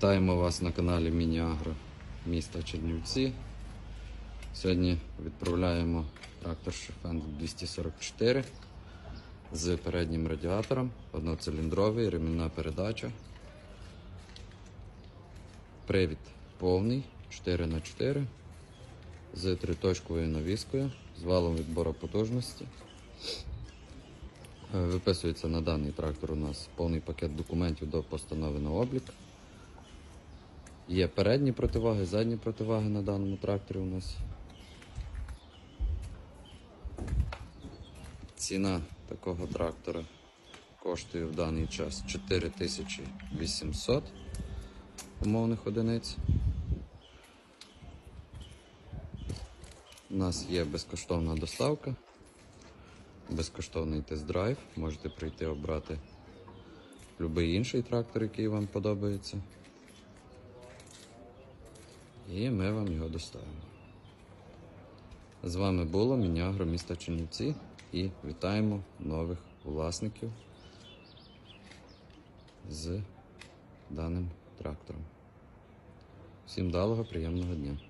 Вітаємо вас на каналі Міні-Агро міста Чернівці. Сьогодні відправляємо трактор Шефенд 244 з переднім радіатором, одноциліндровий, ремінна передача. Привід повний 4х4 з триточковою навіскою, з валом відбору потужності. Виписується на даний трактор у нас повний пакет документів до постанови на облік. Є передні противаги, задні противаги на даному тракторі у нас. Ціна такого трактора коштує в даний час 4800 умовних одиниць. У нас є безкоштовна доставка, безкоштовний тест-драйв. Можете прийти обрати будь-який інший трактор, який вам подобається. І ми вам його доставимо. З вами було Мінягро міста Чернівці і вітаємо нових власників з даним трактором. Всім далого, приємного дня!